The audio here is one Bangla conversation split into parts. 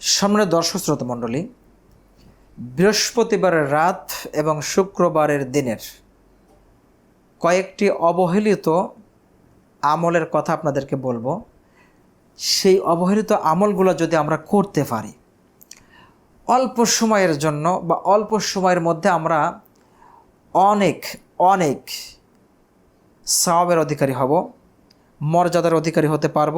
সামনে দর্শক শ্রোতা মণ্ডলী, বৃহস্পতিবারের রাত এবং শুক্রবারের দিনের কয়েকটি অবহেলিত আমলের কথা আপনাদেরকে বলব। সেই অবহেলিত আমলগুলো যদি আমরা করতে পারি, অল্প সময়ের জন্য বা অল্প সময়ের মধ্যে আমরা অনেক অনেক সওয়াবের অধিকারী হব, মর্যাদার অধিকারী হতে পারব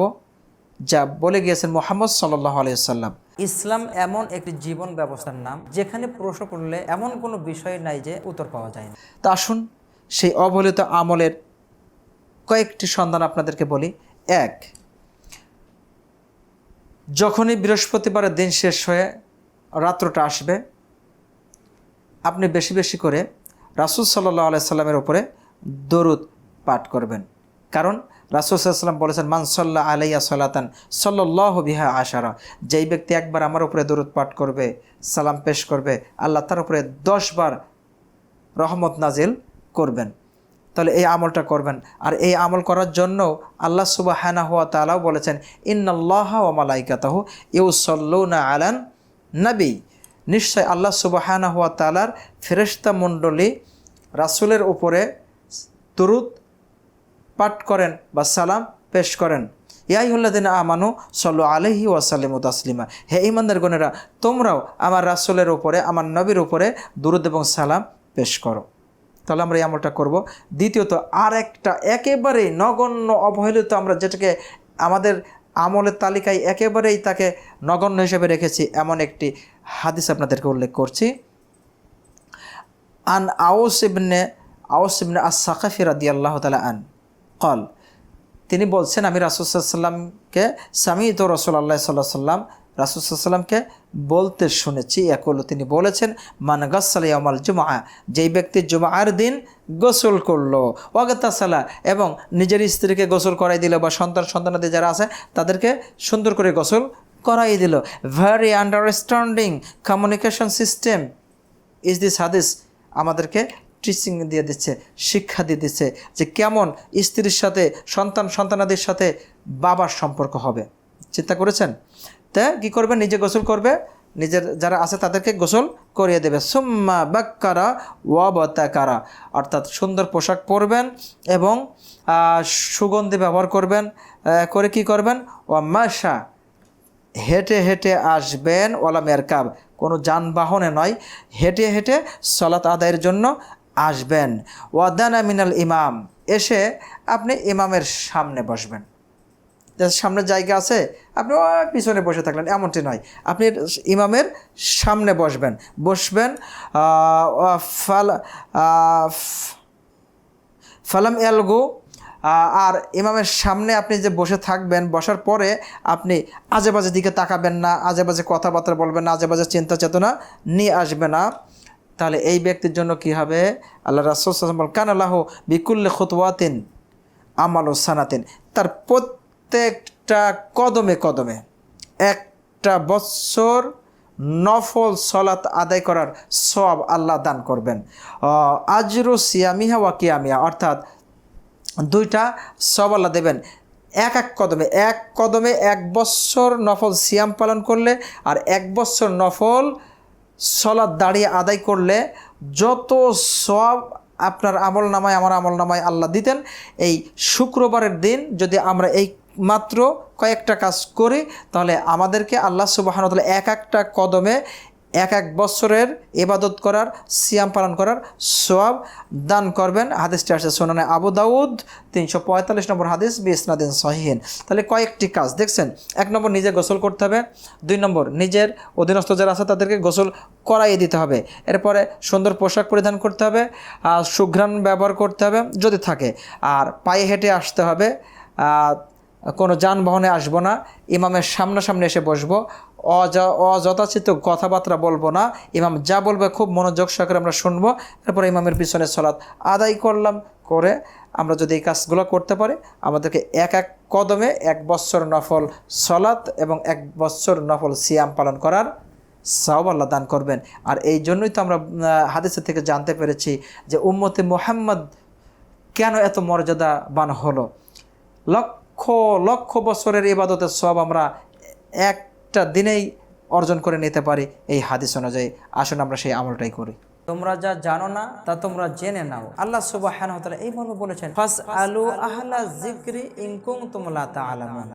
যা বলে গিয়েছেন মোহাম্মদ সাল্লাহ আলিয়াল্লাম ইসলাম এমন একটি জীবন ব্যবস্থার নাম যেখানে প্রশ্ন করলে এমন কোনো বিষয় নাই যে উত্তর পাওয়া যায় না। তা আসুন সেই অবহেলিত আমলের কয়েকটি সন্ধান আপনাদেরকে বলি। এক যখনই বৃহস্পতিবারের দিন শেষ হয়ে রাত্রটা আসবে আপনি বেশি বেশি করে রাসুল সাল্লাহ আলাইসাল্লামের উপরে দরুদ পাঠ করবেন। কারণ রাসুল সাল্লাম বলেছেন মানসল্লাহ আলাইয়া সাল্লাতান সাল্লাহ বিহা আশারা। যেই ব্যক্তি একবার আমার উপরে দরুদ পাঠ করবে, সালাম পেশ করবে, আল্লাহ তার উপরে দশবার রহমত নাজিল করবেন। তাহলে এই আমলটা করবেন। আর এই আমল করার জন্য আল্লাহ সুবাহ সুবাহানা হুয়া তালাও বলেছেন, ইন্নাল্লাহ ও মালাইকাতাহু ইউ সল্লৌনা আলান নবী। নিশ্চয় আল্লাহ সুবাহানা হুয়া তালার ফেরেস্তা মণ্ডলী রাসুলের উপরে তুরুত পাঠ করেন বা সালাম পেশ করেন। ইয়াইহুল্লাদিন আমানু সল্লু আলহি ওয়াসাল্লিম তাসলিমা। হে ইমানদার গণেরা তোমরাও আমার রাসুলের উপরে, আমার নবীর উপরে দুরুদ এবং সালাম পেশ করো। তাহলে আমরা এই আমলটা করব। দ্বিতীয়ত আর একটা একেবারেই নগণ্য অবহেলিত আমরা যেটাকে আমাদের আমলের তালিকায় একেবারেই তাকে নগণ্য হিসেবে রেখেছি, এমন একটি হাদিস আপনাদেরকে উল্লেখ করছি। আন আউস ইবনে আউস ইবনে আল্লাহ তালা আন। কল তিনি বলছেন, আমি রাসুসাল্লামকে সামি তো রসুল আল্লাহ সাল্লাহ সাল্লাম রাসুসাল্লামকে বলতে শুনেছি। একলো তিনি বলেছেন, মান গসালিয়ামাল জুমা যেই ব্যক্তি জুমার দিন গোসল করল। ওয়াগতাসালা, এবং নিজের স্ত্রীকে গোসল করাই দিল, বা সন্তান সন্তানাদি যারা আছে, তাদেরকে সুন্দর করে গোসল করাই দিল। Very understanding communication system is this হাদিস আমাদেরকে টিচিং দিয়ে দিচ্ছে, শিক্ষা দিয়ে দিচ্ছে যে কেমন স্ত্রীর সাথে, সন্তান, সন্তানাদের সাথে বাবার সম্পর্ক হবে। চিন্তা করেছেন? তা কী করবে? নিজে গোসল করবে। নিজের যারা আছে তাদেরকে গোসল করিয়ে দেবে। সুম্মা বাক্কারা ওয়াবতাকারা অর্থাৎ সুন্দর পোশাক পরবেন এবং সুগন্ধি ব্যবহার করবেন। করে কি করবেন? ও মাসা হেঁটে হেঁটে আসবেন ওলা মেরকাব কোনো যানবাহনে নয়, হেঁটে হেঁটে সলাত আদায়ের জন্য আসবেন। ওয়াদানা মিনাল ইমাম। এসে আপনি ইমামের সামনে বসবেন। যার সামনে জায়গা আছে, আপনি পিছনে বসে থাকলেন, এমনটি নয়। আপনি ইমামের সামনে বসবেন। বসবেন ফাল ফালাম এলগু আর ইমামের সামনে আপনি যে বসে থাকবেন, বসার পরে আপনি আজে বাজে দিকে তাকাবেন না আজে বাজে কথাবার্তা বলবেন না আজে বাজে চিন্তা চেতনা নিয়ে আসবে না। তাহলে এই ব্যক্তির জন্য কি হবে? আল্লাহ রাসুল কান আল্লাহ বিকুল্লে খুতওয়াতিন আমাল ও সানাতিন। তার প্রত্যেকটা কদমে কদমে একটা বৎসর নফল সলাত আদায় করার সব আল্লাহ দান করবেন। আজরু সিয়ামিহা ওয়া কিয়ামিয়া অর্থাৎ দুইটা সব আল্লাহ দেবেন। এক এক কদমে এক কদমে এক বৎসর নফল সিয়াম পালন করলে আর এক বৎসর নফল সলাদ দাঁড়িয়ে আদায় করলে যত সব আপনার আমল নামায়, আমার আমল নামায় আল্লাহ দিতেন। এই শুক্রবারের দিন যদি আমরা এই মাত্র কয়েকটা কাজ করি, তাহলে আমাদেরকে আল্লাহ সুবাহানতাল এক একটা কদমে এক এক বছরের এবাদত করার, সিয়াম পালন করার সোয়াব দান করবেন। হাদিসটি আসছে সোনানে আবু দাউদ, তিনশো পঁয়তাল্লিশ নম্বর হাদিস, বিসনাদিন সহিহীন। তাহলে কয়েকটি কাজ, দেখছেন? এক নম্বর, নিজে গোসল করতে হবে। দুই নম্বর, নিজের অধীনস্থ যারা আছে তাদেরকে গোসল করাইয়ে দিতে হবে। এরপরে সুন্দর পোশাক পরিধান করতে হবে সুঘ্রাণ ব্যবহার করতে হবে, যদি থাকে। আর পায়ে হেঁটে আসতে হবে কোনো যানবাহনে আসব না, ইমামের সামনাসামনি এসে বসবো অযথাচিত কথাবার্তা বলব না। ইমাম যা বলবে খুব মনোযোগ সহকারে আমরা শুনব। তারপরে ইমামের পিছনে সলাৎ আদায় করলাম করে আমরা যদি এই কাজগুলো করতে পারি, আমাদেরকে এক এক কদমে এক বৎসর নফল সলাৎ এবং এক বৎসর নফল সিয়াম পালন করার সাও আল্লাহ দান করবেন। আর এই জন্যই তো আমরা হাদিসের থেকে জানতে পেরেছি যে উম্মতে মোহাম্মদ কেন এত মর্যাদাবান হলো? লক্ষ লক্ষ বছরের ইবাদতের সব আমরা একটা দিনেই অর্জন করে নিতে পারি এই হাদিস অনুযায়ী। আসুন আমরা সেই আমলটাই করি। তোমরা যা জানো না, তা তোমরা জেনে নাও। আল্লাহ সুবাহ এই মর্মে বলেছেন জিক্রি ইনকুম তোমলা তা